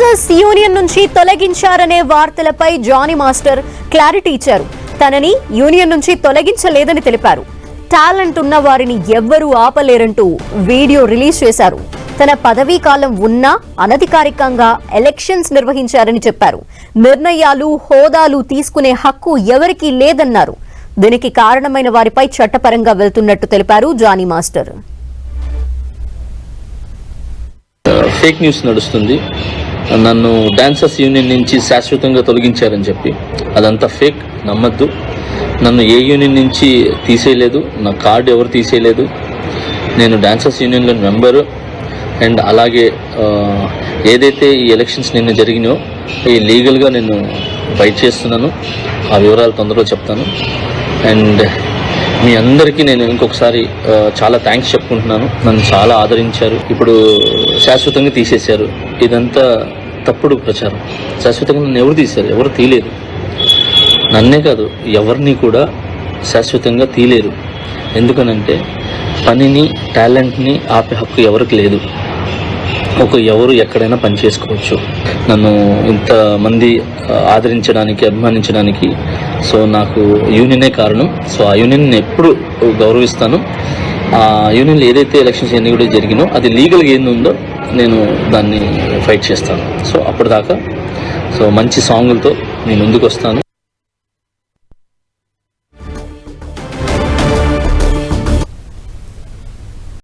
Teachers union నుంచి తొలగించారనే వార్తలపై జానీ మాస్టర్ క్లారిటీ ఇచ్చారు. తనని యూనియన్ నుంచి తొలగించలేదని తెలిపారు. టాలెంట్ ఉన్న వారిని ఎవ్వరూ ఆపలేరంటూ వీడియో రిలీజ్ చేశారు. తన పదవీ కాలం ఉన్నా అనధికారికంగా ఎలక్షన్స్ నిర్వహించారని చెప్పారు. నిర్ణయాలు హోదాలు తీసుకునే హక్కు ఎవరికీ లేదన్నారు. దీనికి కారణమైన వారిపై చట్టపరంగా వెళ్తున్నట్టు తెలిపారు జానీ మాస్టర్. ఫేక్ న్యూస్ నడుస్తుంది. నన్ను డాన్సర్స్ యూనియన్ నుంచి శాశ్వతంగా తొలగించారని చెప్పి. అదంతా ఫేక్ నమ్మద్దు. నన్ను ఏ యూనియన్ నుంచి తీసేయలేదు నా కార్డు ఎవరు తీసేయలేదు. నేను డాన్సర్స్ యూనియన్లో మెంబరు. అండ్ అలాగే ఏదైతే ఈ ఎలక్షన్స్ నిన్న జరిగినాయో ఈ లీగల్గా నేను ఫైట్ చేస్తున్నాను. ఆ వివరాలు తొందరలో చెప్తాను. అండ్ మీ అందరికీ నేను ఇంకొకసారి చాలా థ్యాంక్స్ చెప్పుకుంటున్నాను. నన్ను చాలా ఆదరించారు. ఇప్పుడు శాశ్వతంగా తీసేశారు. ఇదంతా తప్పుడు ప్రచారం. శాశ్వతంగా నన్ను ఎవరు తీశారు? ఎవరు తీయలేరు నన్నే కాదు ఎవరిని కూడా శాశ్వతంగా తీయలేరు ఎందుకనంటే పనిని టాలెంట్ని ఆపే హక్కు ఎవరికి లేదు. ఒక ఎవరు ఎక్కడైనా పని చేసుకోవచ్చు. నన్ను ఇంతమంది ఆదరించడానికి అభిమానించడానికి. సో నాకు యూనియనే కారణం. సో ఆ యూనియన్ ఎప్పుడు గౌరవిస్తాను. ఆ యూనియన్లు ఏదైతే ఎలక్షన్స్ ఎన్ని కూడా జరిగినో అది లీగల్గా ఏంది ఉందో నేను దాన్ని ఫైట్ చేస్తాను. సో అప్పటిదాకా సో మంచి సాంగులతో నేను ముందుకు వస్తాను